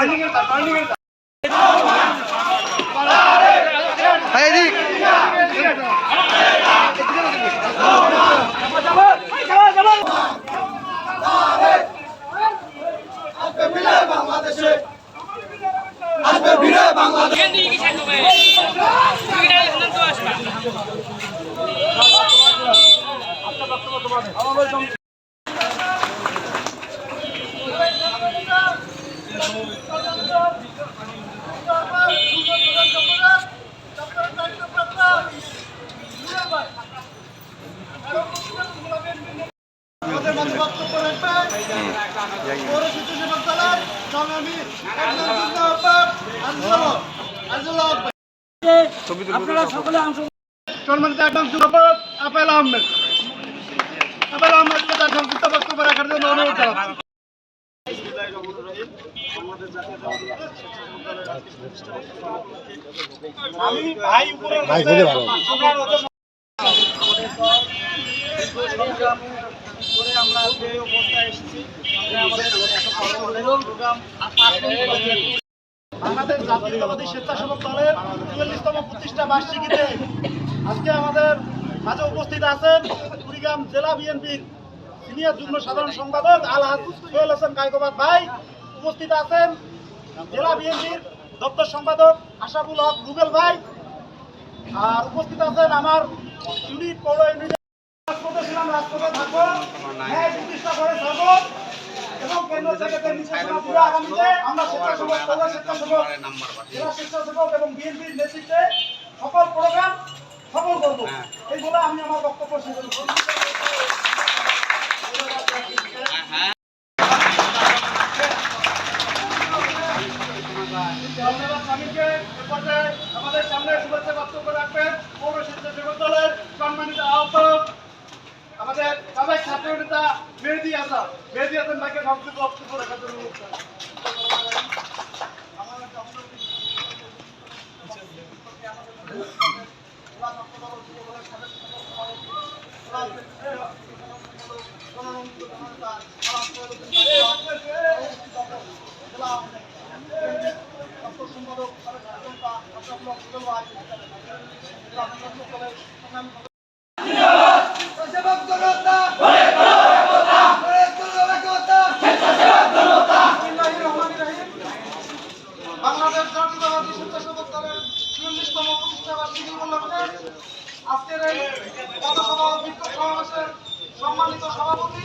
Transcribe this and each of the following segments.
把你给打把你给 বক্তব্য রাখবেন। পৌর শিশু সেবক দলের সংগ্রামী আপনারা সকলে অংশ সম্মানিত একজন যুবক আপেল আহমেদ। আপেল আহমেদকে তার সংক্ষিপ্ত বক্তব্য রাখার জন্য অনুরোধ জানাচ্ছি। আমি ভাই উপরে করে আমরা যে অবস্থায় এসেছি। আমাদের জাতীয়তাবাদী স্বেচ্ছাসেবক দলের চুয়াল্লিশতম প্রতিষ্ঠা বার্ষিকীতে আজকে আমাদের মাঝে উপস্থিত আছেন কুড়িগ্রাম জেলা বিএনপির সিনিয়র যুগ্ম সাধারণ সম্পাদক আলহাজ সোহেল হোসেন কায়কোবাদ ভাই। উপস্থিত আছেন জেলা বিএনপির দপ্তর সম্পাদক আশাফুল হক রুবেল ভাই। আর উপস্থিত আছেন আমার ইউনিট পৌর ইউনিট ছিলাম থাকব ন্যায় প্রতিষ্ঠা করে থাকব এবং কেন্দ্র থেকে পুরো আগামীতে আমরা স্বেচ্ছাসেবক পৌর স্বেচ্ছাসেবক জেলা স্বেচ্ছাসেবক এবং বিএনপির নেতৃত্বে সকল প্রোগ্রাম সফল করব। এই বলে আমি আমার বক্তব্য শেষ করছি ধন্যবাদ স্বামীকে। আমাদের সামনে শুভেচ্ছা বক্তব্য রাখবেন পৌর স্বেচ্ছাসেবক দলের সম্মানিত আহ্বায়ক আমাদের সাবেক ছাত্র নেতা মেহেদি হাসান মেহেদি হাসান ভাইকে সংক্ষিপ্ত বক্তব্য রাখার জন্য অনুরোধ জানাই। বাংলাদেশ জাতীয়তাবাদী স্বেচ্ছাসেবক দলের চুয়াল্লিশতম প্রতিষ্ঠা বার্ষিকী উপলক্ষে আজকের এই পথসভা ও বিক্ষোভ সমাবেশের সম্মানিত সভাপতি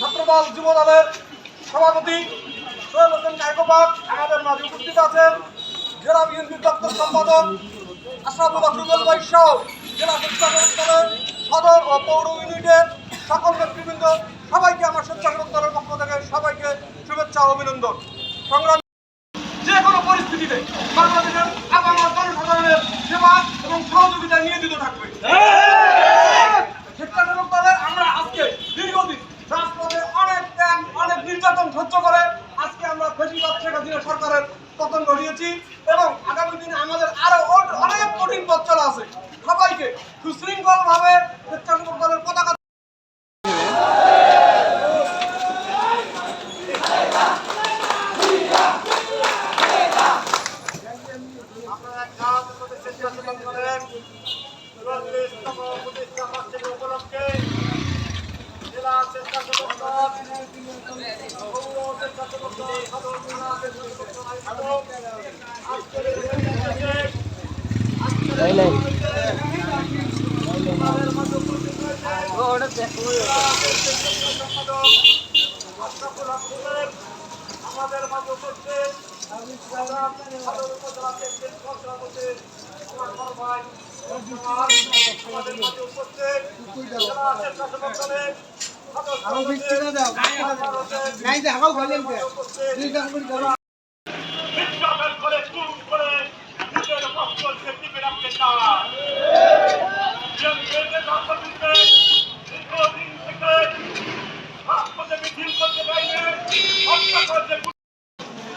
ছাত্রদল যুব দলের সভাপতি সোহেল হোসেন কায়কোবাদ আমাদের মাঝে উপস্থিত আছেন জেলা বিএনপির দপ্তর সম্পাদক আশরাফুল আফরুল সহ জেলা স্বেচ্ছাসেবক সদর ও পৌর ইউনিটের সকল নেতৃবৃন্দ, সবাইকে আমার স্বেচ্ছাসেবক দলের পক্ষ থেকে সবাইকে শুভেচ্ছা অভিনন্দন। সংগ্রাম যে কোনো পরিস্থিতিতে বাংলাদেশের আপামর জনসাধারণের সেবা এবং সহযোগিতা নিয়োজিত থাকবে স্বেচ্ছাসেবক দলের আমরা আজকে দীর্ঘদিন রাজপথে অনেক ত্যাগ অনেক নির্যাতন সহ্য করে হাসিনা সরকারের পতন ঘটিয়েছি এবং আগামী দিনে আমাদের আরও অ- অনেক কঠিন পথ চলা আছে। সবাইকে সুশৃঙ্খল ভাবে স্বেচ্ছাসেবক দলের পতাকা আপনারা কাজ করে স্বেচ্ছাসেবক দলের চুয়াল্লিশতম প্রতিষ্ঠা বার্ষিকী উপলক্ষে জেলা স্বেচ্ছাসেবক দল পৌর স্বেচ্ছাসেবক দল সদর জেলা স্বেচ্ছাসেবক দল আয়োজিত আজকের এই সমাবেশে আজকের এই সমাবেশে আমাদের মাঝে উপস্থিত রয়েছে জেলা স্বেচ্ছাসেবক সম্পাদক আশরাফুল আহমেদের আমাদের মাঝে উপস্থিত আমাদের মাঝে উপস্থিত। জেলা স্বেচ্ছাসেবক দলের বিজ্ঞাপন করে। চুপ করে নিজের বক্তব্যকে টিকে রাখতে চায়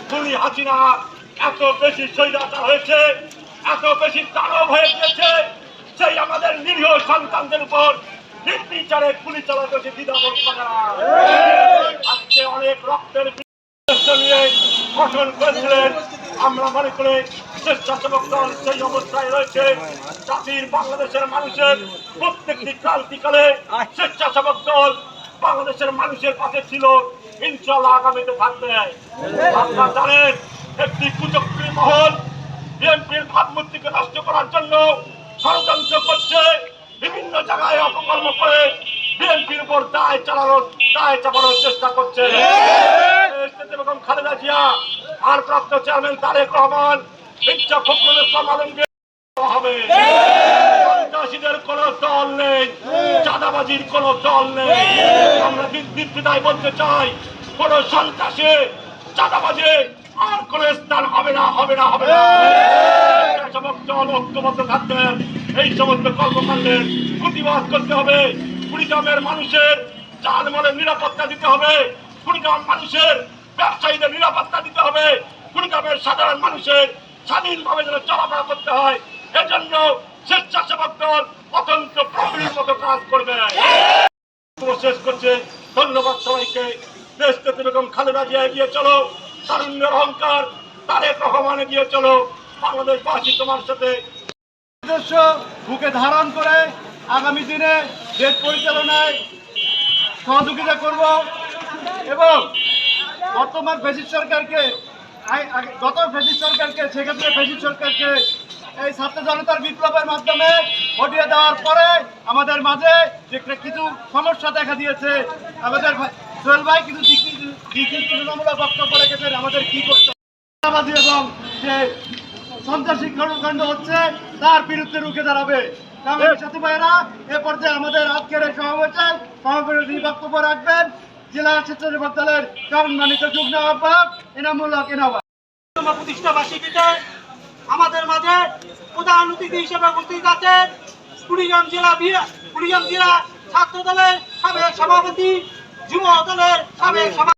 খুনি হাসিনা এত বেশি স্বৈরাচার হয়েছে, এত বেশি দানব হয়ে গিয়েছে, সেই আমাদের নিরীহ সন্তানদের উপর নির্বিচারে গুলি চালাতে হচ্ছে দ্বিধাবোধ করা। আজকে অনেক রক্তের নিয়ে গঠন করেছিলেন। আমরা মনে করি স্বেচ্ছাসেবক দল সেই অবস্থায় রয়েছে। জাতির বাংলাদেশের মানুষের প্রত্যেকটি ক্রান্তিকালে স্বেচ্ছাসেবক দল বাংলাদেশের মানুষের পাশে ছিল। আগামীতে থাকবে একটি কুচক্রী মহল বিএনপির ভাবমূর্তিকে নষ্ট করার জন্য ষড়যন্ত্র করছে, বিভিন্ন জায়গায় অপকর্ম করে বিএনপির উপর দায় চালানোর, দায় চাপানোর চেষ্টা করছে। এবং খালেদা জিয়া, ভারপ্রাপ্ত চেয়ারম্যান তারেক রহমান, মির্জা ফখরুল হবে। সন্ত্রাসীদের কোন দল নেই চাঁদাবাজির কোন দল নেই। আমরা নির্বিধায় বলতে চাই কোন সন্ত্রাসে চাঁদাবাজে আর কোন স্থান হবে না হবে না হবে না। সমস্ত ঐক্যবদ্ধ থাকতে এই সমস্ত কর্মকাণ্ডের প্রতিবাদ করতে হবে। কুড়িগ্রামের মানুষের নিরাপত্তা দিতে হবে। কুড়িগ্রাম মানুষের ব্যবসায়ীদের নিরাপত্তা দিতে হবে। কুড়িগ্রামের সাধারণ মানুষের স্বাধীনভাবে যেন চলাফেরা করতে হয়। এজন্য স্বেচ্ছাসেবক দল কাজ করবে শেষ করছে। ধন্যবাদ সবাইকে। দেশ বেগম খালেদা জিয়া এগিয়ে চলো। তারুণ্যের অহংকার, তারেক রহমান এগিয়ে চলো। বাংলাদেশবাসী তোমার সাথে। উদ্দেশ্য বুকে ধারণ করে আগামী দিনে দেশ পরিচালনায় সহযোগিতা করব এবং বর্তমান ফেসিস সরকারকে গত ফেসিস সরকারকে, সেক্ষেত্রে ফেসিস সরকারকে এই ছাত্র জনতার বিপ্লবের মাধ্যমে হটিয়ে দেওয়ার পরে আমাদের মাঝে যে কিছু সমস্যা দেখা দিয়েছে আমাদের সোহেল ভাই কিছু দিক তুলনামূলক বক্তব্য রেখেছেন আমাদের কি করতে এবং যে সন্ত্রাসী কর্মকাণ্ড হচ্ছে তার বিরুদ্ধে রুখে দাঁড়াবে। আমার সাথী ভাইয়েরা এ পর্যায়ে আমাদের আজকের এই সমাবেশে সমাবেশী বক্তব্য রাখবেন। জেলা স্বেচ্ছাসেবক দলের সম্মানিত যুগ্ম আহ্বায়ক এনামুল হক এনাবা প্রতিষ্ঠা বার্ষিকীতে আমাদের মাঝে প্রধান অতিথি হিসেবে উপস্থিত আছেন কুড়িগ্রাম জেলা কুড়িগ্রাম জেলা ছাত্র দলের সাবেক সভাপতি, যুব দলের সাবেক সভা